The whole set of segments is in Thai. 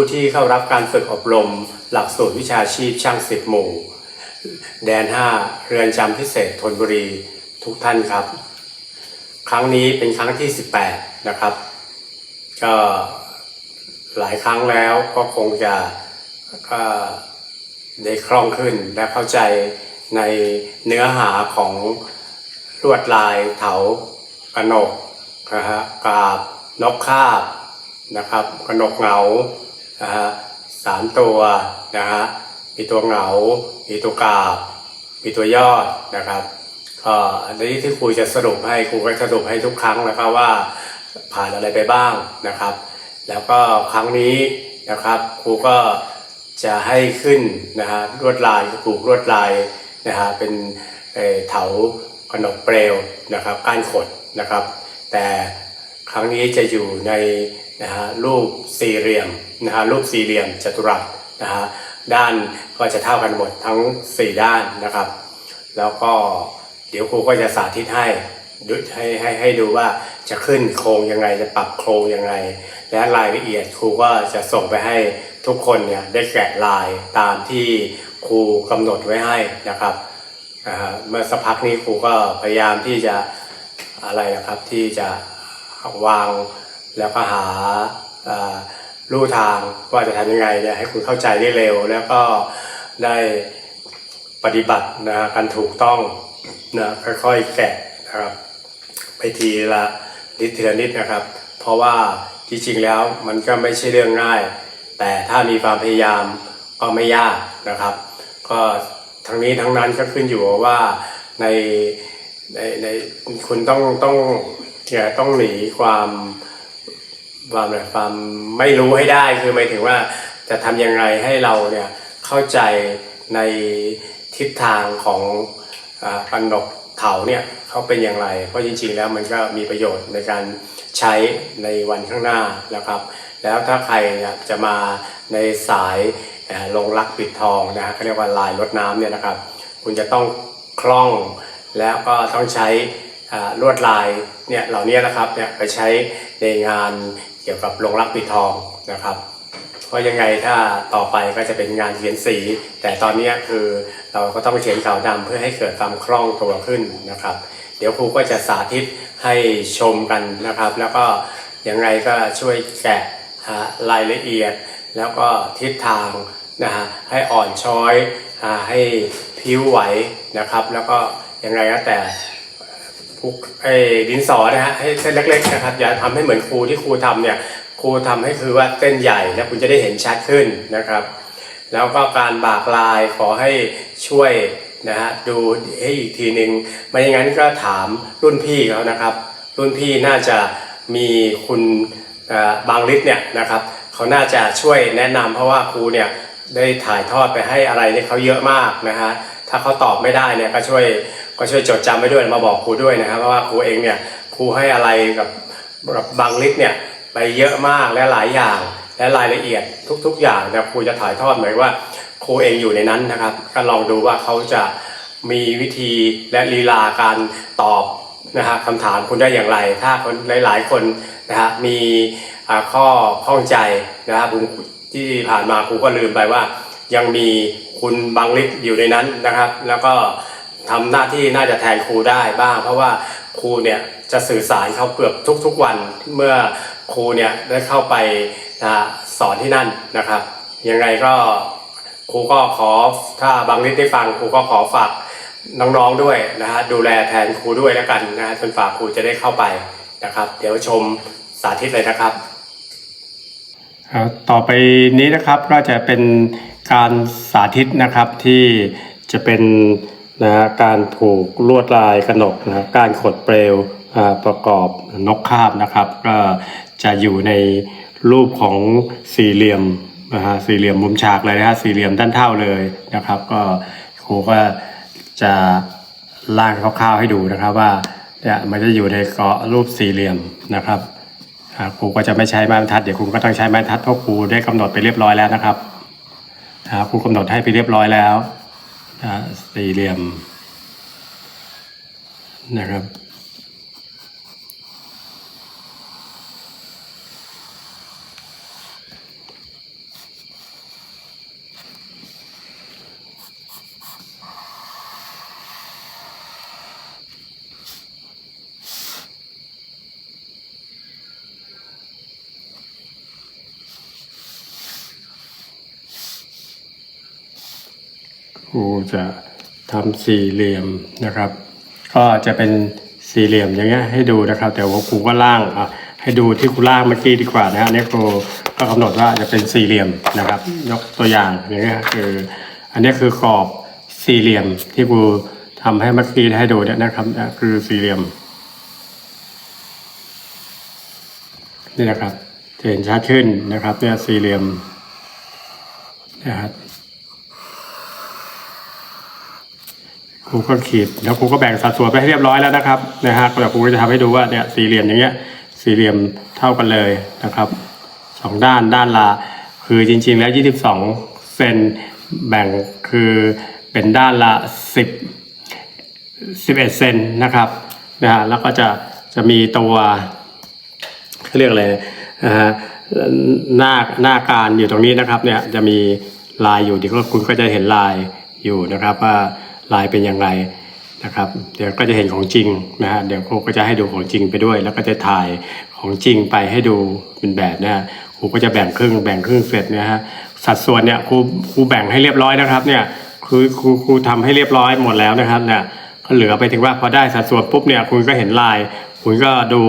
ผู้ที่เข้ารับการฝึกอบรม หลักสูตรวิชาชีพช่างสิบหมู่ แดน 5 เรือนจำพิเศษธนบุรีทุกท่านครับ ครั้งนี้เป็นครั้งที่ 18 นะครับ ก็หลายครั้งแล้วก็คงจะก็ได้คล่องขึ้นและเข้าใจในเนื้อหาของลวดลายเถากระหนกนะฮะกาบนกคาบนะครับกระหนกเหงา นะฮะสามตัวนะฮะมีตัวเหงา มีตัวกาบ มีตัวยอดนะครับก็อันนี้ที่ครูจะสรุปให้ครูก็สรุปให้ทุกครั้งนะครับว่าผ่านอะไรไปบ้างนะครับ แล้วก็ครั้งนี้นะครับครูก็จะให้ขึ้นนะฮะลวดลายปลูกลวดลายนะฮะเป็นเถากระหนกเปลวนะครับก้านขดนะครับ แต่ครั้งนี้จะอยู่ในนะฮะรูปสี่เหลี่ยม นะฮะรูปสี่เหลี่ยมจัตุรัสนะฮะด้านก็จะเท่ากันหมดทั้ง 4 ด้านนะครับ แล้วก็เดี๋ยวครูก็จะสาธิตให้ดูให้ให้ให้ดูว่าจะขึ้นโครงยังไงจะปรับโครงยังไง และรายละเอียดครูก็จะส่งไปให้ทุกคนเนี่ยได้แกะลายตามที่ครูกำหนดไว้ให้นะครับเมื่อสักพักนี้ครูก็พยายามที่จะอะไรนะครับที่จะวางแล้วก็หา อ่าลู่ทางว่าจะทำยังไงเนี่ยให้คุณเข้าใจได้เร็ว แล้วก็ได้ปฏิบัตินะกันถูกต้องนะค่อยๆแกะนะครับ ไปทีละนิดทีละนิดนะครับ เพราะว่าจริงๆแล้วมันก็ไม่ใช่เรื่องง่าย แต่ถ้ามีความพยายามก็ไม่ยากนะครับ ก็ทั้งนี้ทั้งนั้นก็ขึ้นอยู่ว่าในในในคุณต้องต้องเนี่ยต้องหนีความ ความไความไม่รู้ให้ได้คือหมายถึงว่าจะทำยังไงให้เราเนี่ยเข้าใจในทิศทางของอาปันนกเถาเนี่ยเขาเป็นอย่างไร เพราะจริงๆแล้วมันก็มีประโยชน์ในการใช้ในวันข้างหน้านะครับ แล้วถ้าใครจะมาในสายลงรักปิดทองนะฮะเขาเรียกว่าลายรดน้ำเนี่ยนะครับ คุณจะต้องคล่องแล้วก็ต้องใช้ลวดลายเนี่ยเหล่านี้นะครับเนี่ยไปใช้ในงาน กี่ยวกับลงรักปิดทองนะครับเพราะยังไงถ้าต่อไปก็จะเป็นงานเขียนสี แต่ตอนนี้คือเราก็ต้องเขียนขาวดำเพื่อให้เกิดความคล่องตัวขึ้นนะครับ เดี๋ยวครูก็จะสาธิตให้ชมกันนะครับ แล้วก็ยังไงก็ช่วยแกะหารายละเอียด แล้วก็ทิศทางนะฮะให้อ่อนช้อยให้ผิวไหวนะครับ แล้วก็ยังไงก็แต่ ผูกไอ้ดินสอนะฮะให้เส้นเล็กๆนะครับอย่าทำให้เหมือนครูที่ครูทำเนี่ยครูทำให้คือว่าเส้นใหญ่แล้วคุณจะได้เห็นชัดขึ้นนะครับ แล้วก็การบากลายขอให้ช่วยนะฮะดูให้อีกทีหนึ่งไม่อย่างนั้นก็ถามรุ่นพี่เขานะครับ รุ่นพี่น่าจะมีคุณบางฤทธิ์เนี่ยนะครับเขาน่าจะช่วยแนะนำเพราะว่าครูเนี่ยได้ถ่ายทอดไปให้อะไรเนี่ยเขาเยอะมากนะฮะถ้าเขาตอบไม่ได้เนี่ยก็ช่วย ก็ช่วยจดจำไว้ด้วยมาบอกครูด้วยนะครับว่าครูเองเนี่ยครูให้อะไรกับกับบางฤทธิ์เนี่ยไปเยอะมากและหลายอย่างและรายละเอียดทุก ๆ อย่างนะครูจะถ่ายทอดเหมือนว่าครูเองอยู่ในนั้นนะครับ ก็ลองดูว่าเขาจะมีวิธีและลีลาการตอบนะฮะคำถามคุณได้อย่างไร ถ้าคนหลายๆคนนะฮะมีข้อข้องใจนะครับที่ผ่านมาครูก็ลืมไปว่า ยังมีคุณบางฤทธิ์อยู่ในนั้นนะครับ แล้วก็ ทำหน้าที่น่าจะแทนครูได้บ้าง เพราะว่าครูเนี่ยจะสื่อสารเขาเกือบทุกๆวันเมื่อครูเนี่ยได้เข้าไปนะสอนที่นั่นนะครับ ยังไงก็ครูก็ขอถ้าบางทธิ์ได้ฟังครูก็ขอฝากน้องๆด้วยนะฮะดูแลแทนครูด้วยแล้วกันนะฮะจนฝากครูจะได้เข้าไปนะครับ เดี๋ยวชมสาธิตเลยนะครับ ต่อไปนี้นะครับก็จะเป็นการสาธิตนะครับที่จะเป็น นะฮะการผูกลวดลายกระหนกนะการขดเปลวประกอบนกคาบนะครับก็จะอยู่ในรูปของสี่เหลี่ยมนะฮะสี่เหลี่ยมมุมฉากเลยนะฮะสี่เหลี่ยมด้านเท่าเลยนะครับ ก็ครูก็จะล่างคร่าวๆให้ดูนะครับว่าเนี่ยมันจะอยู่ในเกาะรูปสี่เหลี่ยมนะครับครูก็จะไม่ใช้ไม้บรรทัดเดี๋ยวครูก็ต้องใช้ไม้บรรทัดเพราะครูได้กำหนดไปเรียบร้อยแล้วนะครับครูกำหนดให้ไปเรียบร้อยแล้ว สี่เหลี่ยมนะครับ ครูจะทำสี่เหลี่ยมนะครับ ก็จะเป็นสี่เหลี่ยมอย่างเงี้ยให้ดูนะครับ แต่ว่าครูก็ล่างอะให้ดูที่ครูล่างเมื่อกี้ดีกว่านะฮะอันนี่ครูก็กำหนดว่าจะเป็นสี่เหลี่ยมนะครับ ยกตัวอย่างอย่างเงี้ยคือ อันนี้คือกรอบสี่เหลี่ยมที่ครูทำให้เมื่อกี้ให้ดูเนี่ยนะครับเนี่ยคือสี่เหลี่ยมนี่นะครับเห็นชัดขึ้นนะครับเนี่ยสี่เหลี่ยมนะครับ ครูก็ขีดแล้วครูก็แบ่งสัดส่วนไปให้เรียบร้อยแล้วนะครับนะฮะแล้วครูก็จะทำให้ดูว่าเนี่ยสี่เหลี่ยมอย่างเงี้ยสี่เหลี่ยมเท่ากันเลยนะครับสองด้านด้านละคือจริง ๆ แล้วยี่สิบสองเซนแบ่งคือเป็นด้านละสิบสิบเอ็ดเซนนะครับนะฮะแล้วก็จะจะมีตัวเรียกอะไรนะฮะหน้าหน้าการอยู่ตรงนี้นะครับเนี่ยจะมีลายอยู่เดี๋ยวก็คุณก็จะเห็นลายอยู่นะครับว่า ลายเป็นอย่างไรนะครับ เดี๋ยวก็จะเห็นของจริงนะฮะเดี๋ยวครูก็จะให้ดูของจริงไปด้วย แล้วก็จะถ่ายของจริงไปให้ดูเป็นแบบนะฮะครูก็จะแบ่งครึ่งแบ่งครึ่งเสร็จนะฮะสัดส่วนเนี่ยครูครูแบ่งให้เรียบร้อยนะครับเนี่ยคือครูครูทำให้เรียบร้อยหมดแล้วนะครับเนี่ยก็เหลือไปถึงว่าพอได้สัดส่วนปุ๊บเนี่ยคุณก็เห็นลาย คุณก็ดู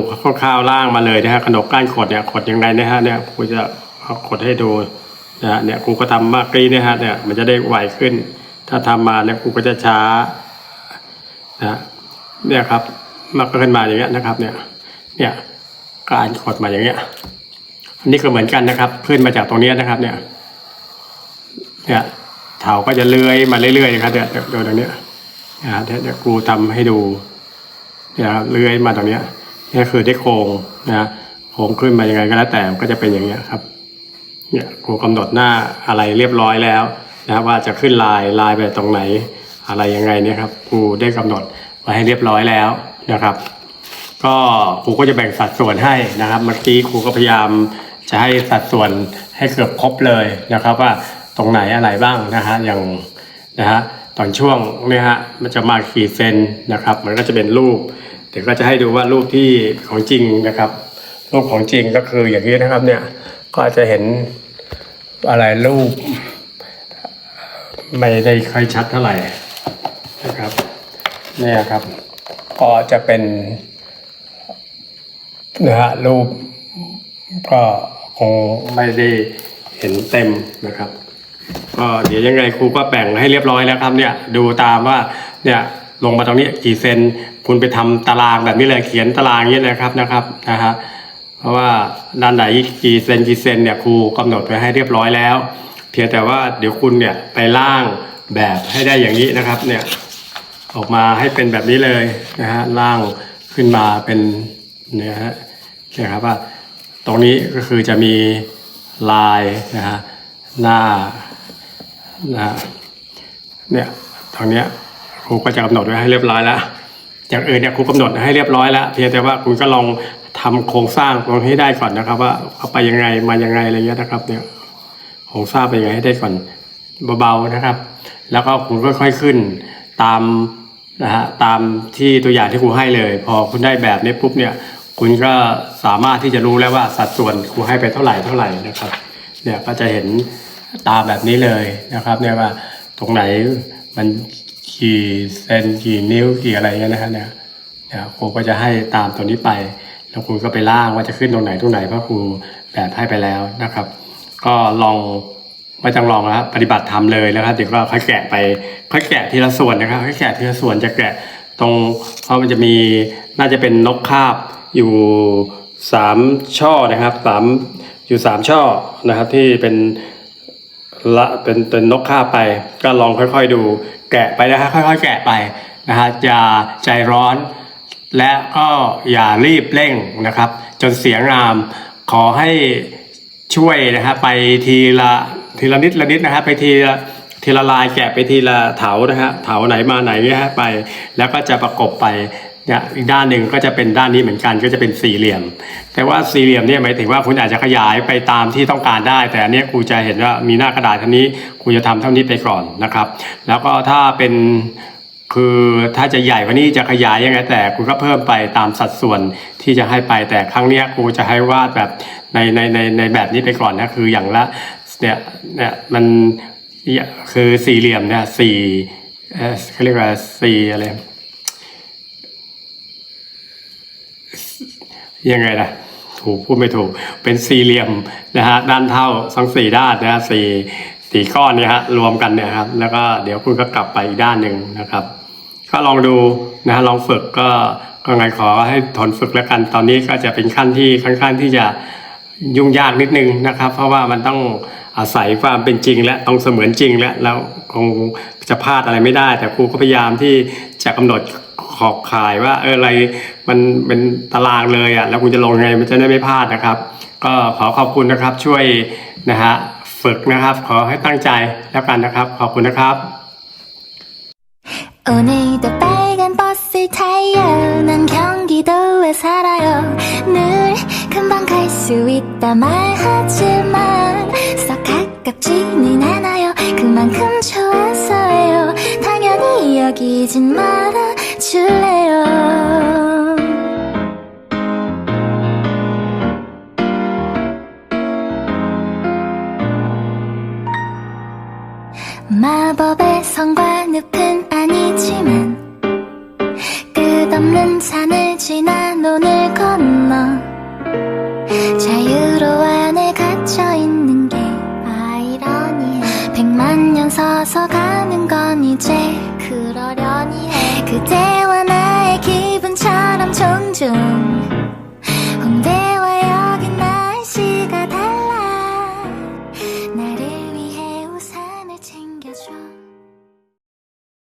คร่าวๆล่างมาเลยนะฮะขนมก้านขดเนี่ยขดยังไงนะฮะเนี่ยครูจะขดให้ดูนะฮะเนี่ยครูก็ทำมากรีนะฮะเนี่ยมันจะได้ไวขึ้น ถ้าทำมาเนี่ยครูก็จะช้านะเนี่ยครับมากขึ้นมาอย่างเงี้ยนะครับ เนี่ย เนี่ยการขดมาอย่างเงี้ยอันนี้ก็เหมือนกันนะครับ ขึ้นมาจากตรงนี้นะครับ เนี่ย เนี่ยเถาก็จะเลื้อยมาเรื่อยๆนะครับเนี่ยโดยตรงเนี้ยนะเดี๋ยวครูทำให้ดูเนี่ยเลื้อยมาตรงเนี้ยนี่คือได้โครงนะโครงขึ้นมายังไงก็แล้วแต่ก็จะเป็นอย่างเงี้ยครับ เนี่ยครูกำหนดหน้าอะไรเรียบร้อยแล้ว นะว่าจะขึ้นลายลายไปตรงไหนอะไรยังไงเนี่ยครับครูได้กำหนดไว้ให้เรียบร้อยแล้วนะครับ ก็ครูก็จะแบ่งสัดส่วนให้นะครับเมื่อกี้ครูก็พยายามจะให้สัดส่วนให้เกือบครบเลยนะครับ ว่าตรงไหนอะไรบ้างนะฮะอย่างนะฮะตอนช่วงเนี่ยฮะมันจะมาขีดเซนนะครับ มันก็จะเป็นรูปเดี๋ยวก็จะให้ดูว่ารูปที่ของจริงนะครับรูปของจริงก็คืออย่างนี้นะครับเนี่ยก็จะเห็นอะไรรูป ไม่ได้ค่อยชัดเท่าไหร่นะครับเนี่ยครับ ก็จะเป็นนะฮะรูปก็คงไม่ได้เห็นเต็มนะครับก็เดี๋ยวยังไงครูก็แบ่งให้เรียบร้อยแล้วครับเนี่ยดูตามว่าเนี่ยลงมาตรงนี้กี่เซนคุณไปทำตารางแบบนี้เลยเขียนตารางนี้เลยครับนะครับนะฮะเพราะว่าด้านไหนกี่เซนกี่เซนเนี่ยครูกำหนดไว้ให้เรียบร้อยแล้ว เพียงแต่ว่าเดี๋ยวคุณเนี่ยไปล่างแบบให้ได้อย่างนี้นะครับเนี่ยออกมาให้เป็นแบบนี้เลยนะฮะล่างขึ้นมาเป็นเนี่ยฮะนะครับว่าตรงนี้ก็คือจะมีลายนะฮะหน้านะเนี่ยตรงเนี้ยครูก็จะกำหนดไว้ให้เรียบร้อยแล้วอย่างอื่นเนี่ยครูกำหนดให้เรียบร้อยแล้วเพียงแต่ว่าคุณก็ลองทำโครงสร้างตรงนี้ให้ได้ก่อนนะครับ ว่าเอาไปยังไงมายังไงอะไรเงี้ยนะครับเนี่ย โครงสร้างไปยังไงให้ได้ก่อนเบาๆนะครับ แล้วก็คุณค่อยๆขึ้นตามนะฮะตามที่ตัวอย่างที่ครูให้เลย พอคุณได้แบบนี้ปุ๊บเนี่ยคุณก็สามารถที่จะรู้แล้วว่าสัดส่วนครูให้ไปเท่าไหร่เท่าไหร่นะครับเนี่ยก็จะเห็นตามแบบนี้เลยนะครับเนี่ยว่าตรงไหนมันกี่เซนกี่นิ้วกี่อะไรเงี้ยนะฮะเนี่ยเนี่ยครูก็จะให้ตามตัวนี้ไป แล้วคุณก็ไปล่างว่าจะขึ้นตรงไหนตรงไหนเพราะครูแบบให้ไปแล้วนะครับ ก็ลองไม่ต้องลองนะครับปฏิบัติทำเลยนะครับเดี๋ยวก็ค่อยแกะไป ค่อยแกะทีละส่วนนะครับค่อยแกะทีละส่วนจะแกะตรงเพราะมันจะมีน่าจะเป็นนกคาบอยู่สามช่อนะครับสามอยู่สามช่อนะครับที่เป็นละเป็นเป็นนกข้าบไป ก็ลองค่อยๆดูแกะไปนะฮะค่อย ๆ แกะไปนะฮะอย่าใจร้อน และก็อย่ารีบเร่งนะครับ จนเสียงามขอให้ ช่วยนะฮะไปทีละทีละนิดละนิดนะฮะไปทีละทีละลายแกะไปทีละเถานะฮะเถาไหนมาไหนเนี่ยฮะไป แล้วก็จะประกบไปเนี่ยอีกด้านหนึ่งก็จะเป็นด้านนี้เหมือนกันก็จะเป็นสี่เหลี่ยม แต่ว่าสี่เหลี่ยมเนี่ยหมายถึงว่าคุณอาจจะขยายไปตามที่ต้องการได้ แต่อันนี้ครูจะเห็นว่ามีหน้ากระดาษเท่านี้ครูจะทำเท่านี้ไปก่อนนะครับ แล้วก็ถ้าเป็น คือถ้าจะใหญ่กว่านี้จะขยายยังไงแต่คุณก็เพิ่มไปตามสัดส่วนที่จะให้ไปแต่ครั้งเนี้ยครูจะให้วาดแบบในในในในแบบนี้ไปก่อนนะคืออย่างละเนี่ยเนี่ยมันคือสี่เหลี่ยมเนี่ยสี่เออเขาเรียกว่าสี่อะไรยังไงนะถูกพูดไม่ถูกเป็นสี่เหลี่ยมนะฮะด้านเท่าทั้งสี่ด้านนะฮะสี่สี่ก้อนเนี่ยฮะรวมกันเนี่ยครับแล้วก็เดี๋ยวคุณก็กลับไปอีกด้านหนึ่งนะครับ ก็ลองดูนะฮะลองฝึกก็ก็ไงขอให้ทนฝึกแล้วกัน ตอนนี้ก็จะเป็นขั้นที่ค่อนข้างที่จะยุ่งยากนิดนึงนะครับ เพราะว่ามันต้องอาศัยความเป็นจริงและต้องเสมือนจริงและแล้วคงจะพลาดอะไรไม่ได้ แต่ครูก็พยายามที่จะกำหนดขอบข่ายว่าเอออะไรมันเป็นตารางเลยอะแล้วคุณจะลงไงมันจะได้ไม่พลาดนะครับ ก็ขอขอบคุณนะครับช่วยนะฮะฝึกนะครับ ขอให้ตั้งใจแล้วกันนะครับ ขอบคุณนะครับ 오늘도 빨간 버스 타요. 난 경기도에 살아요. 늘 금방 갈 수 있다 말하지만 썩 가깝지는 않아요. 그만큼 좋아서예요. 당연히 여기진 말아줄래요